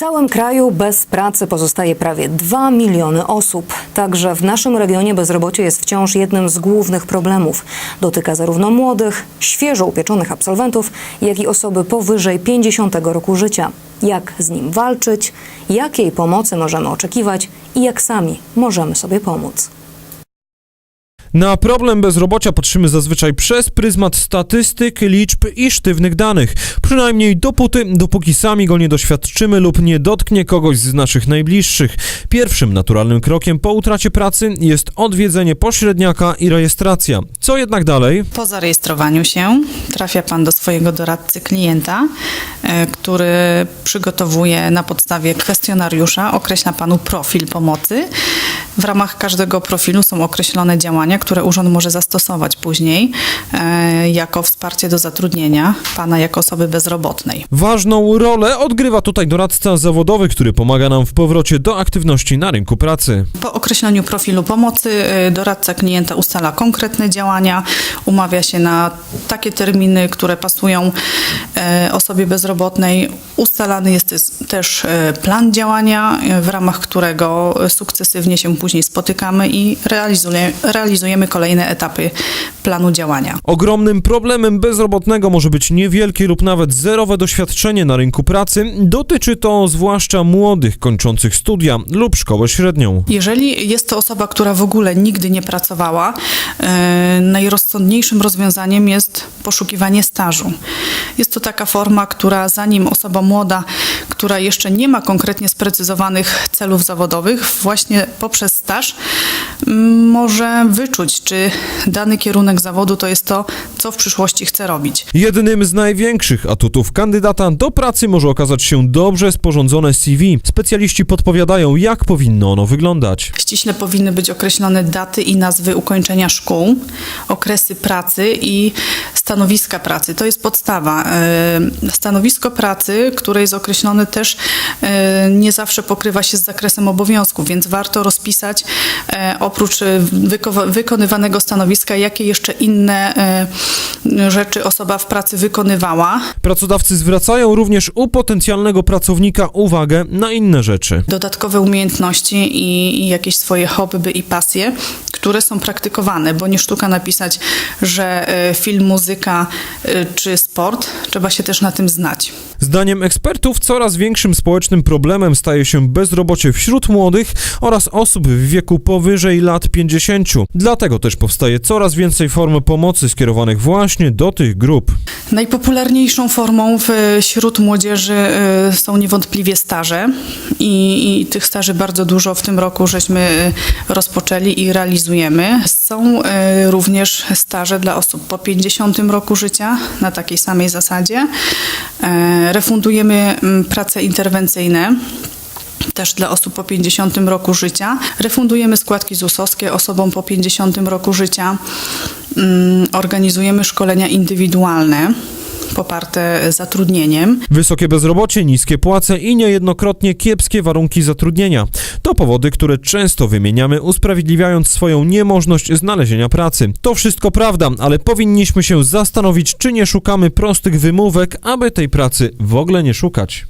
całym kraju bez pracy pozostaje prawie 2 miliony osób. Także w naszym regionie bezrobocie jest wciąż jednym z głównych problemów. Dotyka zarówno młodych, świeżo upieczonych absolwentów, jak i osoby powyżej 50 roku życia. Jak z nim walczyć, jakiej pomocy możemy oczekiwać i jak sami możemy sobie pomóc. Na problem bezrobocia patrzymy zazwyczaj przez pryzmat statystyk, liczb i sztywnych danych. Przynajmniej dopóty, dopóki sami go nie doświadczymy lub nie dotknie kogoś z naszych najbliższych. Pierwszym naturalnym krokiem po utracie pracy jest odwiedzenie pośredniaka i rejestracja. Co jednak dalej? Po zarejestrowaniu się trafia Pan do swojego doradcy klienta, e, który przygotowuje na podstawie kwestionariusza, określa Panu profil pomocy. W ramach każdego profilu są określone działania, które urząd może zastosować później e, jako wsparcie do zatrudnienia Pana jako osoby bezrobotnej. Ważną rolę odgrywa tutaj doradca zawodowy, który pomaga nam w powrocie do aktywności na rynku pracy. Po określeniu profilu pomocy y, doradca klienta ustala konkretne działania, umawia się na takie terminy, które pasują e, osobie bezrobotnej. Ustalany jest też- e, plan działania, e, w ramach którego sukcesywnie się później spotykamy i realizuje, kolejne etapy planu działania. Ogromnym problemem bezrobotnego może być niewielkie lub nawet zerowe doświadczenie na rynku pracy. Dotyczy to zwłaszcza młodych kończących studia lub szkołę średnią. Jeżeli jest to osoba, która w ogóle nigdy nie pracowała, e, najrozsądniejszym rozwiązaniem jest poszukiwanie stażu. Jest to taka forma, która zanim osoba młoda, która jeszcze nie ma konkretnie sprecyzowanych celów zawodowych, właśnie poprzez staż może wyczuć, czy dany kierunek zawodu to jest to, co w przyszłości chce robić. Jednym z największych atutów kandydata do pracy może okazać się dobrze sporządzone CV. Specjaliści podpowiadają, jak powinno ono wyglądać. Ściśle powinny być określone daty i nazwy ukończenia szkół, okresy pracy i stanowiska pracy. To jest podstawa. E, Stanowisko pracy, które jest określone też e, nie zawsze pokrywa się z zakresem obowiązków, więc warto rozpisać e, oprócz e, wyko- wykonywanego stanowiska, jakie jeszcze inne e, rzeczy osoba w pracy wykonywała. Pracodawcy zwracają również u potencjalnego pracownika uwagę na inne rzeczy. dodatkowe umiejętności i jakieś swoje hobby i pasje, które są praktykowane, bo nie sztuka napisać, że e, film, muzyka e, czy sport, trzeba się też na tym znać. Zdaniem ekspertów coraz większym społecznym problemem staje się bezrobocie wśród młodych oraz osób w wieku powyżej lat 50. Dlatego też powstaje coraz więcej form pomocy skierowanych właśnie do tych grup. Najpopularniejszą formą w- wśród młodzieży e, są niewątpliwie staże i, i tych staży bardzo dużo w tym roku żeśmy e, rozpoczęli i realizujemy. Są e, również staże dla osób po 50 roku życia na takiej samej zasadzie. E, Refundujemy mm, prace interwencyjne też dla osób po 50 roku życia. Refundujemy składki ZUS-owskie osobom po 50 roku życia. Mm, Organizujemy szkolenia indywidualne poparte zatrudnieniem. Wysokie bezrobocie, niskie płace i niejednokrotnie kiepskie warunki zatrudnienia. To powody, które często wymieniamy, usprawiedliwiając swoją niemożność znalezienia pracy. To wszystko prawda, ale powinniśmy się zastanowić, czy nie szukamy prostych wymówek, aby tej pracy w ogóle nie szukać.